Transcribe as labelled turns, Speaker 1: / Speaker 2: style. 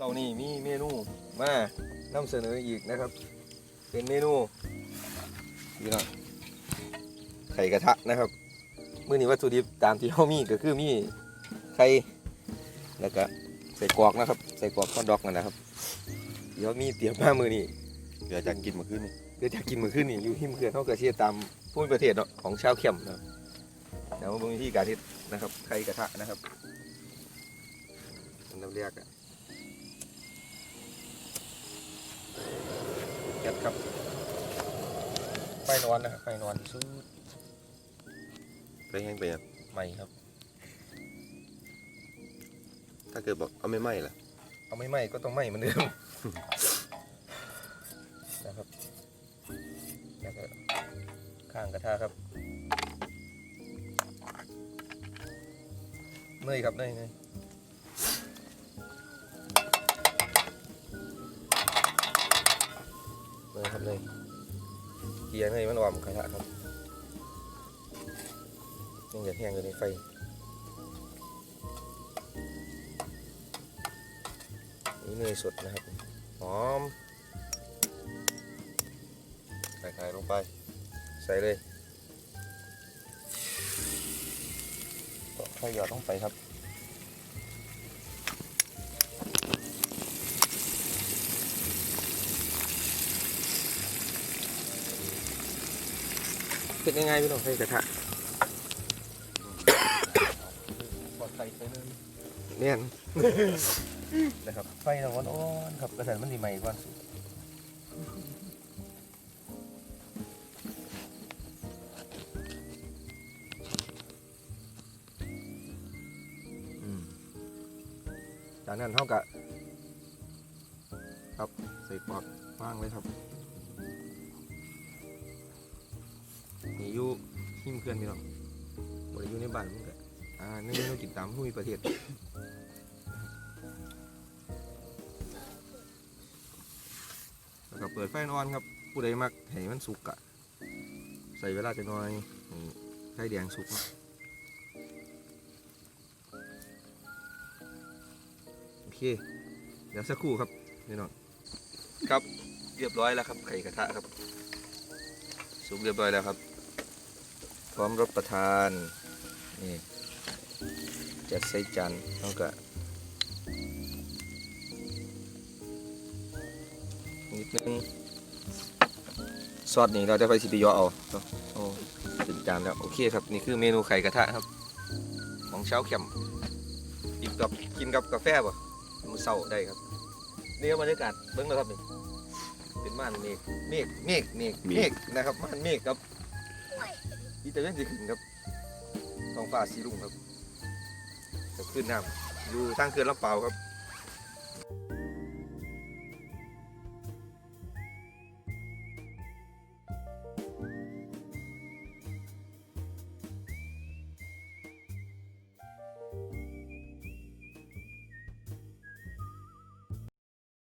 Speaker 1: เจ้านี่มีเมนูมานำเสนออีกนะครับ เป็นเมนูนี่นะไข่กระทะนะครับมื้อนี้วัตถุดิบตามที่เฮามีก็คือมีไข่แล้วก็ใส่กรอกนะครับ ใส่กรอกข้าวดอกนั่นนะครับ เดี๋ยวมีเตรียมมามื้อนี้
Speaker 2: เดี๋ยวจะกินมาขึ้นนี่
Speaker 1: เดี๋ยวจะกินมื้อคืนนี้อยู่ที่เมืองเฮาก็เชียตามภูมิประเทศเนาะของชาวเข้มนะครับเดี๋ยวมาเบิ่งวิธีการเฮ็ดนะครับไข่กระทะนะครับอันดับแรกอะ แก๊สครับไฟนอนนะครับไฟนอนสู้
Speaker 2: ไปแห้งไปยัง
Speaker 1: ใหม่ครับ
Speaker 2: ถ้าเกิดบอกเอาไม่ไหม้ล่ะ
Speaker 1: เอาไม่ไหม้ก็ต้องไหม้เหมือนเดิม นะครับแล้วก็ข้างกระทะครับเนยครับเนยเนย นยครับเนยเกียร์เนยมันอ่อมกระทะครับยังอยากแห้งอยู่ในไฟนี่เนยสดนะครับหอม
Speaker 2: ใส่ไข่ลงไป
Speaker 1: ใส่เลยค่อยหยอดลงไปครับ เป็นยังไงพี่น้องใส่กระทะปลอดไฟใส่เลยเนี่ยนนะครับไฟเราอ่อนๆครับกระสันมันดีใหม่ก่อนสุดอืมจากนั้นเท่ากับครับใส่ปอกว่างไว้ครับ นี่อยู่หิมเพื่อนพี่น้องบริอยู่ในบ้านมึงกะอ่านี่เรากินตามผู้มีประเทศแล้วก็เปิดไฟนอนครับ ผู้ใดมักให้มันสุกอะใส่เวลาจะน้อยไข่แดงสุกนะโอเค เดี๋ยวสักครู่ครับนี่น้องครับเรียบร้อยแล้วครับไข่กระทะครับ สุกเรียบร้อยแล้วครับ ร้อมรับประทานนี่จัดใส่จานแล้วก็นิดนึงซอสนี่เราจะไปสิไปย่อเอาโอ้เป็นจานแล้วโอเคครับนี่คือเมนูไข่กระทะครับ ของเช้าเข็มกินกับกินกับกาแฟป่ะมือเศร้าได้ครับนี่บรรยากาศเบิ้งแล้วครับนี่เป็นม่านเมฆเมฆเมฆเมฆเมฆนะครับม่านเมฆครับีแต่เว้นสีขึ้นครับท้องฟ้าสีรุ่งครับจะขึ้นน้ำอยู่ทางเขื่อนลำเปล่าครับ